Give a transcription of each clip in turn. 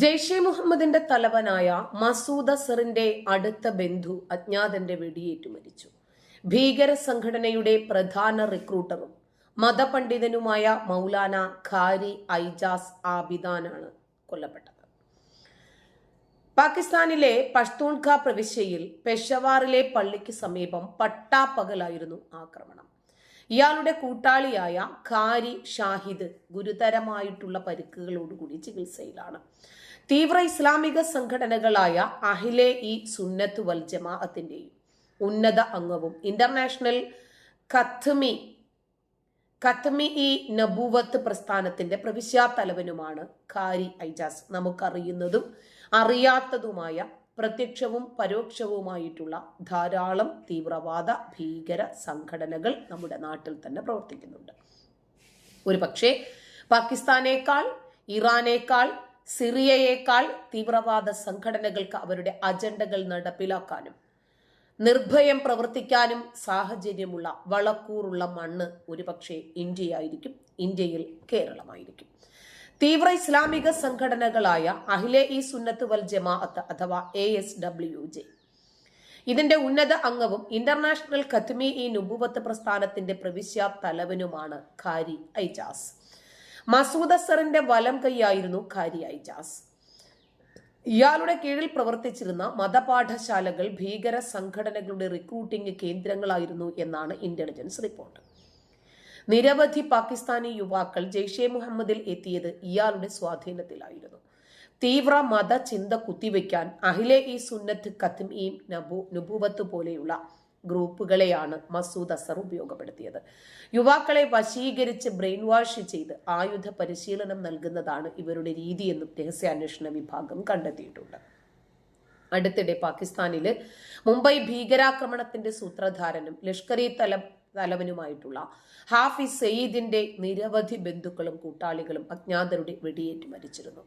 ജെയ്ഷെ മുഹമ്മദിന്റെ തലവനായ മസൂദ് അസറിന്റെ അടുത്ത ബന്ധു അജ്ഞാതന്റെ വെടിയേറ്റു മരിച്ചു. ഭീകര സംഘടനയുടെ പ്രധാന റിക്രൂട്ടറും മതപണ്ഡിതനുമായ മൗലാന ഖാരി ഐജാസ് ആബിദാനാണ് കൊല്ലപ്പെട്ടത്. പാകിസ്ഥാനിലെ പഷ്തൂൺഖ പ്രവിശ്യയിൽ പെഷവാറിലെ പള്ളിക്ക് സമീപം പട്ടാപ്പകലായിരുന്നു ആക്രമണം. ഇയാളുടെ കൂട്ടാളിയായ ഖാരി ഷാഹിദ് ഗുരുതരമായിട്ടുള്ള പരിക്കുകളോടുകൂടി ചികിത്സയിലാണ്. തീവ്ര ഇസ്ലാമിക സംഘടനകളായ അഹിലെ ഇ സുന്നത്ത് വൽ ജമാഅത്തിന്റെയും ഉന്നത അംഗവും ഇന്റർനാഷണൽ കത്മി കത്മി ഇ നബൂവത്ത് പ്രസ്ഥാനത്തിന്റെ പ്രവിശ്യാ തലവനുമാണ് കാരി ഐജാസ്. നമുക്കറിയുന്നതും അറിയാത്തതുമായ പ്രത്യക്ഷവും പരോക്ഷവുമായിട്ടുള്ള ധാരാളം തീവ്രവാദ ഭീകര സംഘടനകൾ നമ്മുടെ നാട്ടിൽ തന്നെ പ്രവർത്തിക്കുന്നുണ്ട്. ഒരു പക്ഷേ പാകിസ്ഥാനേക്കാൾ ഇറാനേക്കാൾ സിറിയയേക്കാൾ തീവ്രവാദ സംഘടനകൾക്ക് അവരുടെ അജണ്ടകൾ നടപ്പിലാക്കാനും നിർഭയം പ്രവർത്തിക്കാനും സാഹചര്യമുള്ള വളക്കൂറുള്ള മണ്ണ് ഒരുപക്ഷെ ഇന്ത്യയായിരിക്കും ഇന്ത്യയിൽ കേരളമായിരിക്കും. തീവ്ര ഇസ്ലാമിക സംഘടനകളായ അഹിലെ ഇ സുന്നത്ത് വൽ ജമാഅത്ത് അഥവാ എ എസ് ഡബ്ല്യു ജെ ഇതിന്റെ ഉന്നത അംഗവും ഇന്റർനാഷണൽ ഖത്മി ഇ നുബുവത്ത് പ്രസ്ഥാനത്തിന്റെ പ്രവിശ്യ തലവനുമാണ് ഖാരി ഐജാസ്. മസൂദ് അസറിന്റെ വലം കൈയായിരുന്നു ഖാരി ഐജാസ് ഇയാളുടെ കീഴിൽ പ്രവർത്തിച്ചിരുന്ന മതപാഠശാലകൾ ഭീകര സംഘടനകളുടെ റിക്രൂട്ടിംഗ് കേന്ദ്രങ്ങളായിരുന്നു എന്നാണ് ഇന്റലിജൻസ് റിപ്പോർട്ട് നിരവധി പാകിസ്ഥാനി യുവാക്കൾ ജെയ്ഷെ മുഹമ്മദിൽ എത്തിയത് ഇയാളുടെ സ്വാധീനത്തിലായിരുന്നു. തീവ്ര മത ചിന്ത കുത്തിവെക്കാൻ അഹിലെ ഇ സുന്നത്ത് ഖത്മീം നബു നുബുവത്ത് പോലെയുള്ള ഗ്രൂപ്പുകളെയാണ് മസൂദ് അസർ ഉപയോഗപ്പെടുത്തിയത്. യുവാക്കളെ വശീകരിച്ച് ബ്രെയിൻ വാഷ് ചെയ്ത് ആയുധ പരിശീലനം നൽകുന്നതാണ് ഇവരുടെ രീതിയെന്നും രഹസ്യാന്വേഷണ വിഭാഗം കണ്ടെത്തിയിട്ടുണ്ട്. അടുത്തിടെ പാകിസ്ഥാനിൽ മുംബൈ ഭീകരാക്രമണത്തിന്റെ സൂത്രധാരനും ലഷ്കർ ഇ തലവനുമായിട്ടുള്ള ഹാഫിസ് സയ്യിദിന്റെ നിരവധി ബന്ധുക്കളും കൂട്ടാളികളും അജ്ഞാതരുടെ വെടിയേറ്റ് മരിച്ചിരുന്നു.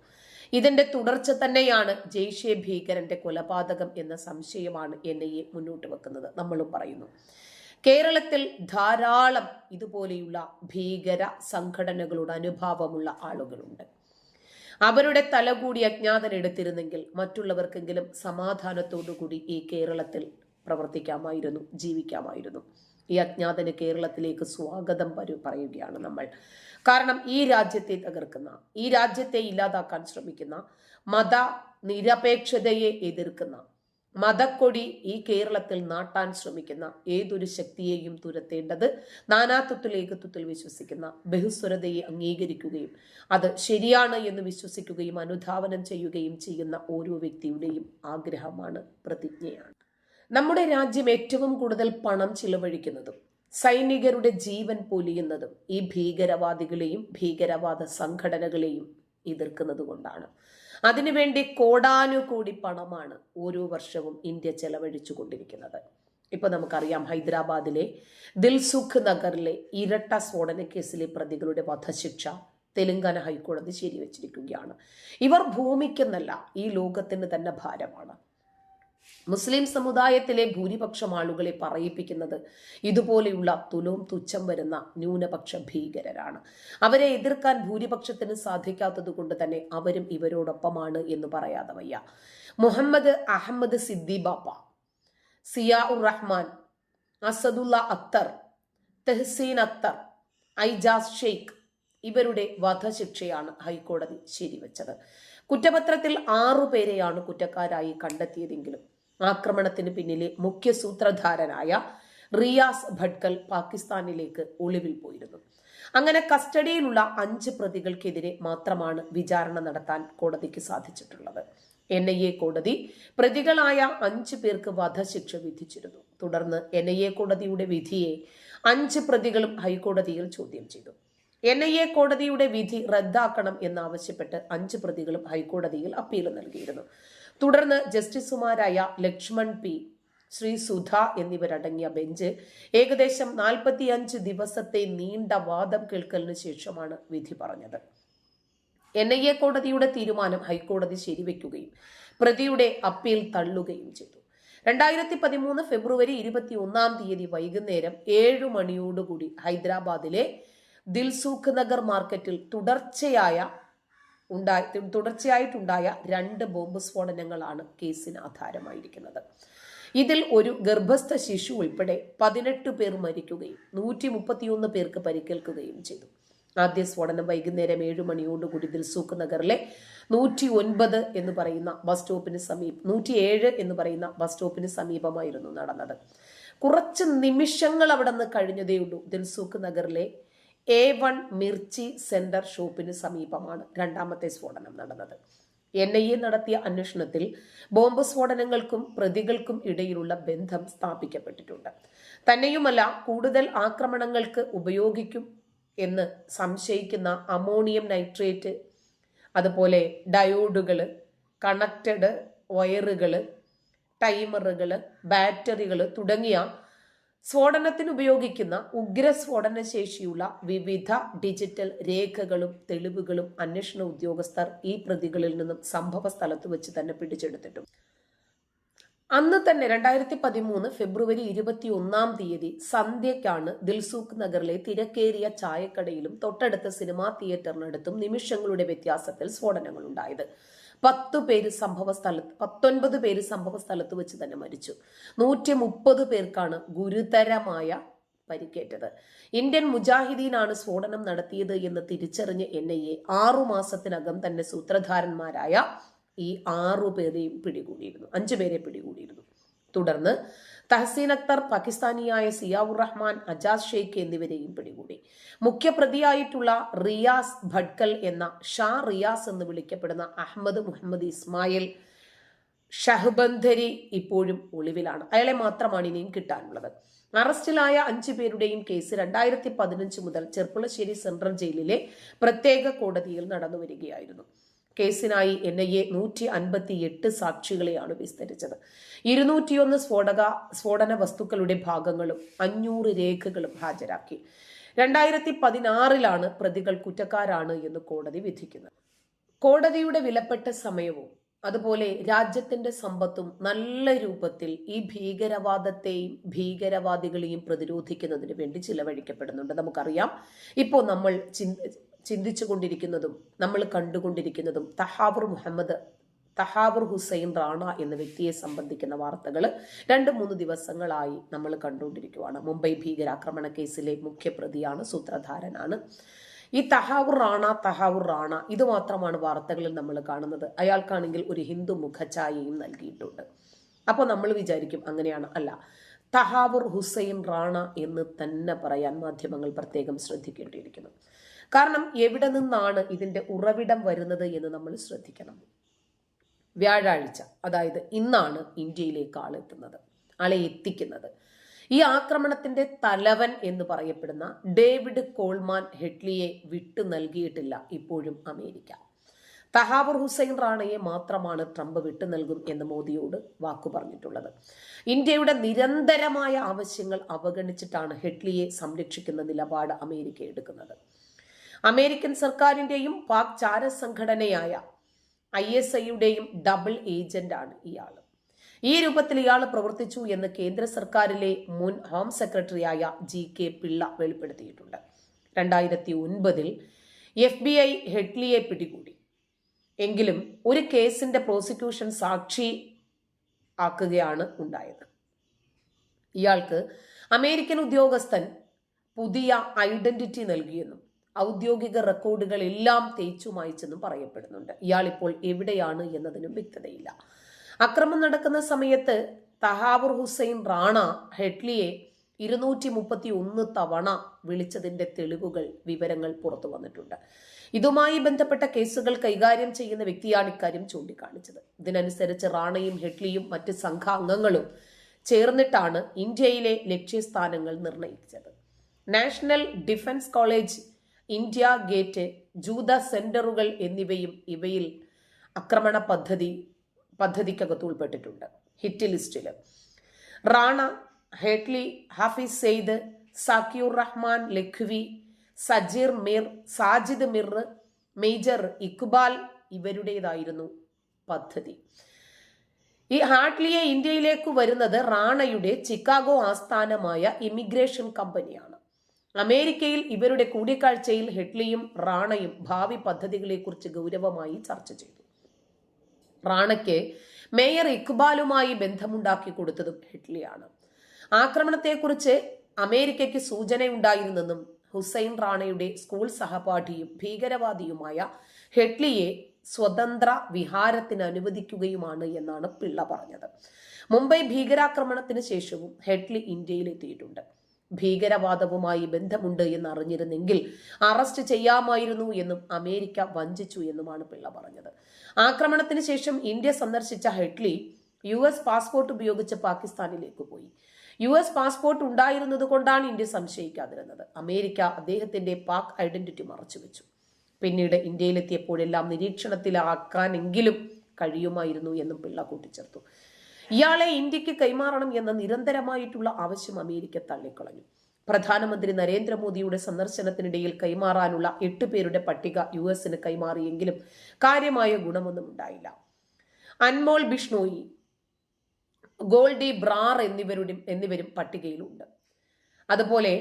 ഇതിന്റെ തുടർച്ച തന്നെയാണ് ജെയ്ഷെ ഭീകരന്റെ കൊലപാതകം എന്ന സംശയമാണ് എൻ ഐ എ മുന്നോട്ട് വെക്കുന്നത്. നമ്മളും പറയുന്നു. കേരളത്തിൽ ധാരാളം ഇതുപോലെയുള്ള ഭീകര സംഘടനകളുടെ അനുഭാവമുള്ള ആളുകളുണ്ട്. അവരുടെ തലകൂടി അജ്ഞാതൻ എടുത്തിരുന്നെങ്കിൽ മറ്റുള്ളവർക്കെങ്കിലും സമാധാനത്തോടുകൂടി ഈ കേരളത്തിൽ പ്രവർത്തിക്കാമായിരുന്നു ജീവിക്കാമായിരുന്നു. ഈ അജ്ഞാതന് കേരളത്തിലേക്ക് സ്വാഗതം വരൂ പറയുകയാണ് നമ്മൾ. കാരണം ഈ രാജ്യത്തെ തകർക്കുന്ന ഈ രാജ്യത്തെ ഇല്ലാതാക്കാൻ ശ്രമിക്കുന്ന മത നിരപേക്ഷതയെ എതിർക്കുന്ന മതക്കൊടി ഈ കേരളത്തിൽ നാട്ടാൻ ശ്രമിക്കുന്ന ഏതൊരു ശക്തിയെയും തുരത്തേണ്ടത് നാനാത്വത്തിൽ ഏകത്വത്തിൽ വിശ്വസിക്കുന്ന ബഹുസ്വരതയെ അംഗീകരിക്കുകയും അത് ശരിയാണ് എന്ന് വിശ്വസിക്കുകയും അനുധാവനം ചെയ്യുകയും ചെയ്യുന്ന ഓരോ വ്യക്തിയുടെയും ആഗ്രഹമാണ് പ്രതിജ്ഞയാണ്. നമ്മുടെ രാജ്യം ഏറ്റവും കൂടുതൽ പണം ചിലവഴിക്കുന്നതും സൈനികരുടെ ജീവൻ പൊലിയുന്നതും ഈ ഭീകരവാദികളെയും ഭീകരവാദ സംഘടനകളെയും എതിർക്കുന്നത് കൊണ്ടാണ്. അതിനുവേണ്ടി കോടാനുകൂടി പണമാണ് ഓരോ വർഷവും ഇന്ത്യ ചെലവഴിച്ചു കൊണ്ടിരിക്കുന്നത്. ഇപ്പൊ നമുക്കറിയാം ഹൈദരാബാദിലെ ദിൽസുഖ് നഗറിലെ ഇരട്ട സ്ഫോടന കേസിലെ പ്രതികളുടെ വധശിക്ഷ തെലുങ്കാന ഹൈക്കോടതി ശരിവച്ചിരിക്കുകയാണ്. ഇവർ ഭൂമിക്കെന്നല്ല ഈ ലോകത്തിന് തന്നെ ഭാരമാണ്. മുസ്ലിം സമുദായത്തിലെ ഭൂരിപക്ഷം ആളുകളെ പറയിപ്പിക്കുന്നത് ഇതുപോലെയുള്ള തുലവും തുച്ഛം വരുന്ന ന്യൂനപക്ഷ ഭീകരരാണ്. അവരെ എതിർക്കാൻ ഭൂരിപക്ഷത്തിന് സാധിക്കാത്തത് കൊണ്ട് തന്നെ അവരും ഇവരോടൊപ്പമാണ് എന്ന് പറയാതെ വയ്യ. മുഹമ്മദ് അഹമ്മദ് സിദ്ദി ബാപ്പ സിയാ ഉർ റഹ്മാൻ അസദുല്ല അത്തർ തെഹ്സീൻ അത്തർ ഐജാസ് ഷെയ്ഖ് ഇവരുടെ വധശിക്ഷയാണ് ഹൈക്കോടതി ശരിവച്ചത്. കുറ്റപത്രത്തിൽ ആറു പേരെയാണ് കുറ്റക്കാരായി കണ്ടെത്തിയതെങ്കിലും ആക്രമണത്തിന് പിന്നിലെ മുഖ്യ സൂത്രധാരനായ റിയാസ് ഭട്കൽ പാകിസ്ഥാനിലേക്ക് ഒളിവിൽ പോയിരുന്നു. അങ്ങനെ കസ്റ്റഡിയിലുള്ള അഞ്ച് പ്രതികൾക്കെതിരെ മാത്രമാണ് വിചാരണ നടത്താൻ കോടതിക്ക് സാധിച്ചിട്ടുള്ളത്. എൻ ഐ എ കോടതി പ്രതികളായ അഞ്ച് പേർക്ക് വധശിക്ഷ വിധിച്ചിരുന്നു. തുടർന്ന് എൻ ഐ എ കോടതിയുടെ വിധിയെ അഞ്ച് പ്രതികളും ഹൈക്കോടതിയിൽ ചോദ്യം ചെയ്തു. എൻ ഐ എ കോടതിയുടെ വിധി റദ്ദാക്കണം എന്നാവശ്യപ്പെട്ട് അഞ്ച് പ്രതികളും ഹൈക്കോടതിയിൽ അപ്പീൽ നൽകിയിരുന്നു. തുടർന്ന് ജസ്റ്റിസുമാരായ ലക്ഷ്മൺ പി ശ്രീ സുധ എന്നിവരടങ്ങിയ ബെഞ്ച് ഏകദേശം നാൽപ്പത്തിയഞ്ച് ദിവസത്തെ നീണ്ട വാദം കേൾക്കലിന് ശേഷമാണ് വിധി പറഞ്ഞത്. എൻ ഐ എ കോടതിയുടെ തീരുമാനം ഹൈക്കോടതി ശരിവെക്കുകയും പ്രതിയുടെ അപ്പീൽ തള്ളുകയും ചെയ്തു. രണ്ടായിരത്തി പതിമൂന്ന് ഫെബ്രുവരി ഇരുപത്തി ഒന്നാം തീയതി വൈകുന്നേരം ഏഴു മണിയോടുകൂടി ഹൈദരാബാദിലെ ദിൽസുഖ് നഗർ മാർക്കറ്റിൽ തുടർച്ചയായ ഉണ്ടായി തുടർച്ചയായിട്ടുണ്ടായ രണ്ട് ബോംബ് സ്ഫോടനങ്ങളാണ് കേസിന് ആധാരമായിരിക്കുന്നത്. ഇതിൽ ഒരു ഗർഭസ്ഥ ശിശു ഉൾപ്പെടെ പതിനെട്ട് പേർ മരിക്കുകയും നൂറ്റി മുപ്പത്തിയൊന്ന് പേർക്ക് പരിക്കേൽക്കുകയും ചെയ്തു. ആദ്യ സ്ഫോടനം വൈകുന്നേരം ഏഴു മണിയോടുകൂടി ദിൽസൂഖ് നഗറിലെ നൂറ്റി ഒൻപത് എന്ന് പറയുന്ന ബസ് സ്റ്റോപ്പിന് സമീപം നൂറ്റി ഏഴ് എന്ന് പറയുന്ന ബസ് സ്റ്റോപ്പിന് സമീപമായിരുന്നു നടന്നത്. കുറച്ച് നിമിഷങ്ങൾ അവിടെ നിന്ന് കഴിഞ്ഞതേയുള്ളൂ ദിൽസൂഖ് നഗറിലെ എ വൺ മിർച്ചി സെന്റർ ഷോപ്പിന് സമീപമാണ് രണ്ടാമത്തെ സ്ഫോടനം നടന്നത്. എൻ ഐ എ നടത്തിയ അന്വേഷണത്തിൽ ബോംബ് സ്ഫോടനങ്ങൾക്കും പ്രതികൾക്കും ഇടയിലുള്ള ബന്ധം സ്ഥാപിക്കപ്പെട്ടിട്ടുണ്ട്. തന്നെയുമല്ല കൂടുതൽ ആക്രമണങ്ങൾക്ക് ഉപയോഗിക്കും എന്ന് സംശയിക്കുന്ന അമോണിയം നൈട്രേറ്റ് അതുപോലെ ഡയോഡുകൾ കണക്റ്റഡ് വയറുകൾ ടൈമറുകൾ ബാറ്ററികൾ തുടങ്ങിയ സ്ഫോടനത്തിന് ഉപയോഗിക്കുന്ന ഉഗ്രസ്ഫോടന ശേഷിയുള്ള വിവിധ ഡിജിറ്റൽ രേഖകളും തെളിവുകളും അന്വേഷണ ഉദ്യോഗസ്ഥർ ഈ പ്രതികളിൽ നിന്നും സംഭവ സ്ഥലത്ത് വെച്ച് തന്നെ പിടിച്ചെടുത്തിട്ടു. അന്ന് തന്നെ രണ്ടായിരത്തി പതിമൂന്ന് ഫെബ്രുവരി ഇരുപത്തി ഒന്നാം തീയതി സന്ധ്യയ്ക്കാണ് ദിൽസൂഖ് നഗറിലെ തിരക്കേറിയ ചായക്കടയിലും തൊട്ടടുത്ത സിനിമാ തിയേറ്ററിനടുത്തും നിമിഷങ്ങളുടെ വ്യത്യാസത്തിൽ സ്ഫോടനങ്ങൾ ഉണ്ടായത് പത്ത് പേര് സംഭവ സ്ഥലത്ത് പത്തൊൻപത് പേര് സംഭവ സ്ഥലത്ത് വെച്ച് തന്നെ മരിച്ചു. നൂറ്റി മുപ്പത് പേർക്കാണ് ഗുരുതരമായ പരിക്കേറ്റത്. ഇന്ത്യൻ മുജാഹിദീനാണ് സ്ഫോടനം നടത്തിയത് എന്ന് തിരിച്ചറിഞ്ഞ എൻ ഐ എ ആറു മാസത്തിനകം തന്നെ സൂത്രധാരന്മാരായ ഈ ആറു പേരെയും പിടികൂടിയിരുന്നു. അഞ്ചു പേരെ പിടികൂടിയിരുന്നു. തുടർന്ന് തഹസീൻ അക്തർ പാകിസ്ഥാനിയായ സിയാവുർ റഹ്മാൻ അജാസ് ഷെയ്ഖ് എന്നിവരെയും പിടികൂടി. മുഖ്യപ്രതിയായിട്ടുള്ള റിയാസ് ഭട്കൽ എന്ന ഷാ റിയാസ് എന്ന് വിളിക്കപ്പെടുന്ന അഹമ്മദ് മുഹമ്മദ് ഇസ്മായിൽ ഷഹബന്ധരി ഇപ്പോഴും ഒളിവിലാണ്. അയാളെ മാത്രമാണ് ഇനിയും കിട്ടാനുള്ളത്. അറസ്റ്റിലായ അഞ്ചു പേരുടെയും കേസ് രണ്ടായിരത്തി പതിനഞ്ച് മുതൽ ചെർപ്പുളശ്ശേരി സെൻട്രൽ ജയിലിലെ പ്രത്യേക കോടതിയിൽ നടന്നു വരികയായിരുന്നു കേസിനായി എൻ ഐ എ നൂറ്റി അൻപത്തി എട്ട് സാക്ഷികളെയാണ് വിസ്തരിച്ചത്. ഇരുന്നൂറ്റിയൊന്ന് സ്ഫോടക സ്ഫോടന വസ്തുക്കളുടെ ഭാഗങ്ങളും അഞ്ഞൂറ് രേഖകളും ഹാജരാക്കി. രണ്ടായിരത്തി പതിനാറിലാണ് പ്രതികൾ കുറ്റക്കാരാണ് എന്ന് കോടതി വിധിക്കുന്നത്. കോടതിയുടെ വിലപ്പെട്ട സമയവും അതുപോലെ രാജ്യത്തിന്റെ സമ്പത്തും നല്ല രൂപത്തിൽ ഈ ഭീകരവാദത്തെയും ഭീകരവാദികളെയും പ്രതിരോധിക്കുന്നതിന് വേണ്ടി ചിലവഴിക്കപ്പെടുന്നുണ്ട്. നമുക്കറിയാം. ഇപ്പോൾ നമ്മൾ ചിന്തിച്ചു കൊണ്ടിരിക്കുന്നതും നമ്മൾ കണ്ടുകൊണ്ടിരിക്കുന്നതും തഹാബുർ മുഹമ്മദ് തഹാബുർ ഹുസൈൻ റാണ എന്ന വ്യക്തിയെ സംബന്ധിക്കുന്ന വാർത്തകൾ രണ്ട് മൂന്ന് ദിവസങ്ങളായി നമ്മൾ കണ്ടുകൊണ്ടിരിക്കുകയാണ് മുംബൈ ഭീകരാക്രമണ കേസിലെ മുഖ്യപ്രതിയാണ് സൂത്രധാരനാണ്. ഈ തഹാവുർ റാണ തഹാവുർ റാണ ഇത് മാത്രമാണ് വാർത്തകളിൽ നമ്മൾ കാണുന്നത്. അയാൾക്കാണെങ്കിൽ ഒരു ഹിന്ദു മുഖഛായയും നൽകിയിട്ടുണ്ട്. അപ്പോൾ നമ്മൾ വിചാരിക്കും അങ്ങനെയാണ്. അല്ല തഹാവുർ ഹുസൈൻ റാണ എന്ന് തന്നെ പറയാൻ മാധ്യമങ്ങൾ പ്രത്യേകം ശ്രദ്ധിക്കേണ്ടിയിരിക്കുന്നു. കാരണം എവിടെ നിന്നാണ് ഇതിന്റെ ഉറവിടം വരുന്നത് എന്ന് നമ്മൾ ശ്രദ്ധിക്കണം. വ്യാഴാഴ്ച അതായത് ഇന്നാണ് ഇന്ത്യയിലേക്ക് ആളെത്തുന്നത് ആളെ എത്തിക്കുന്നത്. ഈ ആക്രമണത്തിന്റെ തലവൻ എന്ന് പറയപ്പെടുന്ന ഡേവിഡ് കോൾമാൻ ഹെഡ്ലിയെ വിട്ടു നൽകിയിട്ടില്ല ഇപ്പോഴും അമേരിക്ക. തഹാബുർ ഹുസൈൻ റാണയെ മാത്രമാണ് ട്രംപ് വിട്ടു നൽകും എന്ന് മോദിയോട് വാക്കു പറഞ്ഞിട്ടുള്ളത്. ഇന്ത്യയുടെ നിരന്തരമായ ആവശ്യങ്ങൾ അവഗണിച്ചിട്ടാണ് ഹെഡ്ലിയെ സംരക്ഷിക്കുന്ന നിലപാട് അമേരിക്ക എടുക്കുന്നത്. അമേരിക്കൻ സർക്കാരിന്റെയും പാക് ചാര സംഘടനയായ ഐ എസ് ഐയുടെയും ഡബിൾ ഏജന്റാണ് ഇയാൾ ഈ രൂപത്തിൽ ഇയാൾ പ്രവർത്തിച്ചു എന്ന് കേന്ദ്ര സർക്കാരിലെ മുൻ ഹോം സെക്രട്ടറിയായ ജി കെ പിള്ള വെളിപ്പെടുത്തിയിട്ടുണ്ട്. രണ്ടായിരത്തി ഒൻപതിൽ എഫ് ബി ഐ ഹെഡ്ലിയെ പിടികൂടി. എങ്കിലും ഒരു കേസിന്റെ പ്രോസിക്യൂഷൻ സാക്ഷി ആക്കുകയാണ് ഉണ്ടായത്. ഇയാൾക്ക് അമേരിക്കൻ ഉദ്യോഗസ്ഥൻ പുതിയ ഐഡന്റിറ്റി നൽകിയെന്നും ഔദ്യോഗിക റെക്കോർഡുകളെല്ലാം തേച്ചു മായ്ച്ചെന്നും പറയപ്പെടുന്നുണ്ട്. ഇയാൾ ഇപ്പോൾ എവിടെയാണ് എന്നതിനും വ്യക്തതയില്ല. അക്രമം നടക്കുന്ന സമയത്ത് തഹാബുർ ഹുസൈൻ റാണ ഹെഡ്ലിയെ ഇരുന്നൂറ്റി മുപ്പത്തി ഒന്ന് തവണ വിളിച്ചതിന്റെ തെളിവുകൾ വിവരങ്ങൾ പുറത്തു വന്നിട്ടുണ്ട്. ഇതുമായി ബന്ധപ്പെട്ട കേസുകൾ കൈകാര്യം ചെയ്യുന്ന വ്യക്തിയാണ് ഇക്കാര്യം ചൂണ്ടിക്കാണിച്ചത്. ഇതിനനുസരിച്ച് റാണയും ഹെഡ്ലിയും മറ്റ് സംഘാംഗങ്ങളും ചേർന്നിട്ടാണ് ഇന്ത്യയിലെ ലക്ഷ്യസ്ഥാനങ്ങൾ നിർണയിച്ചത്. National Defence College India Gate ജൂത സെന്ററുകൾ എന്നിവയും ഇവയിൽ ആക്രമണ പദ്ധതി പദ്ധതിക്കകത്ത് ഉൾപ്പെട്ടിട്ടുണ്ട്. ഹിറ്റ് ലിസ്റ്റിൽ റാണ ഹേട്ട്ലി ഹാഫിസ് സെയ്ദ് സാക്കിയുർ റഹ്മാൻ ലഖ്വി സജീർ മിർ സാജിദ് മിർ മേജർ ഇക്ബാൽ ഇവരുടേതായിരുന്നു പദ്ധതി. ഈ ഹാട്ട്ലിയെ ഇന്ത്യയിലേക്ക് വരുന്നത് റാണയുടെ ചിക്കാഗോ ആസ്ഥാനമായ ഇമിഗ്രേഷൻ കമ്പനിയാണ്. അമേരിക്കയിൽ ഇവരുടെ കൂടിക്കാഴ്ചയിൽ ഹെഡ്ലിയും റാണയും ഭാവി പദ്ധതികളെക്കുറിച്ച് ഗൗരവമായി ചർച്ച ചെയ്തു. റാണയ്ക്ക് മേയർ ഇക്ബാലുമായി ബന്ധമുണ്ടാക്കി കൊടുത്തതും ഹെഡ്ലിയാണ്. ആക്രമണത്തെക്കുറിച്ച് അമേരിക്കയ്ക്ക് സൂചനയുണ്ടായിരുന്നെന്നും ഹുസൈൻ റാണയുടെ സ്കൂൾ സഹപാഠിയും ഭീകരവാദിയുമായ ഹെഡ്ലിയെ സ്വതന്ത്ര വിഹാരത്തിന് അനുവദിക്കുകയുമാണ് എന്നാണ് പിള്ള പറഞ്ഞത്. മുംബൈ ഭീകരാക്രമണത്തിന് ശേഷവും ഹെഡ്ലി ഇന്ത്യയിലെത്തിയിട്ടുണ്ട്. ഭീകരവാദവുമായി ബന്ധമുണ്ട് എന്ന് അറിഞ്ഞിരുന്നെങ്കിൽ അറസ്റ്റ് ചെയ്യാമായിരുന്നു എന്നും അമേരിക്ക വഞ്ചിച്ചു എന്നുമാണ് പിള്ള പറഞ്ഞത്. ആക്രമണത്തിന് ശേഷം ഇന്ത്യ സന്ദർശിച്ച ഹെഡ്ലി യു എസ് പാസ്പോർട്ട് ഉപയോഗിച്ച് പാകിസ്ഥാനിലേക്ക് പോയി. യു എസ് പാസ്പോർട്ട് ഉണ്ടായിരുന്നത് കൊണ്ടാണ് ഇന്ത്യ സംശയിക്കാതിരുന്നത്. അമേരിക്ക അദ്ദേഹത്തിന്റെ പാക് ഐഡന്റിറ്റി മറച്ചുവെച്ചു. പിന്നീട് ഇന്ത്യയിലെത്തിയപ്പോഴെല്ലാം നിരീക്ഷണത്തിലാക്കാനെങ്കിലും കഴിയുമായിരുന്നു എന്നും പിള്ള കൂട്ടിച്ചേർത്തു. ഇയാളെ ഇന്ത്യയ്ക്ക് കൈമാറണം എന്ന നിരന്തരമായിട്ടുള്ള ആവശ്യം അമേരിക്ക തള്ളിക്കളഞ്ഞു. പ്രധാനമന്ത്രി നരേന്ദ്രമോദിയുടെ സന്ദർശനത്തിനിടയിൽ കൈമാറാനുള്ള എട്ട് പേരുടെ പട്ടിക യു എസിന് കൈമാറിയെങ്കിലും കാര്യമായ ഗുണമൊന്നും ഉണ്ടായില്ല. അൻമോൾ ബിഷ്ണോയി ഗോൾഡി ബ്രാർ എന്നിവരുടെ എന്നിവരും പട്ടികയിലുണ്ട്. അതുപോലെ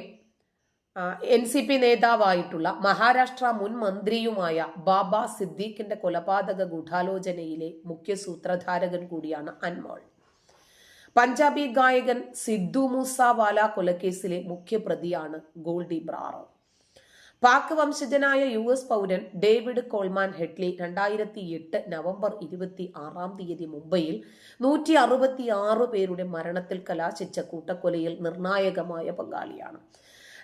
എൻ സി പി നേതാവായിട്ടുള്ള മഹാരാഷ്ട്ര മുൻ മന്ത്രിയുമായ ബാബ സിദ്ദീഖിന്റെ കൊലപാതക ഗൂഢാലോചനയിലെ മുഖ്യ സൂത്രധാരകൻ കൂടിയാണ് അൻമോൾ. പഞ്ചാബി ഗായകൻ സിദ്ധു മൂസാവാല കൊലക്കേസിലെ മുഖ്യപ്രതിയാണ് ഗോൾഡി ബ്രാർ പാക് വംശജനായ യു എസ് പൗരൻ ഡേവിഡ് കോൾമാൻ ഹെഡ്ലി രണ്ടായിരത്തി എട്ട് നവംബർ ഇരുപത്തി ആറാം തീയതി മുംബൈയിൽ നൂറ്റി അറുപത്തി ആറ് പേരുടെ മരണത്തിൽ കലാശിച്ച കൂട്ടക്കൊലയിൽ നിർണായകമായ പങ്കാളിയാണ്.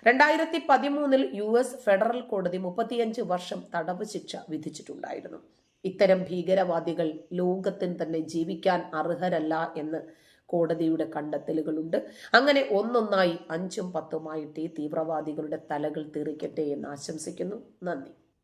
രണ്ടായിരത്തി പതിമൂന്നിൽ യു എസ് ഫെഡറൽ കോടതി മുപ്പത്തിയഞ്ച് വർഷം തടവ് ശിക്ഷ വിധിച്ചിട്ടുണ്ടായിരുന്നു. ഇത്തരം ഭീകരവാദികൾ ലോകത്തിന് തന്നെ ജീവിക്കാൻ അർഹരല്ല എന്ന് കോടതിയുടെ കണ്ടെത്തലുകളുണ്ട്. അങ്ങനെ ഒന്നൊന്നായി അഞ്ചും പത്തുമായിട്ട് ഈ തീവ്രവാദികളുടെ തലകൾ തീറിക്കട്ടെ എന്ന് ആശംസിക്കുന്നു. നന്ദി.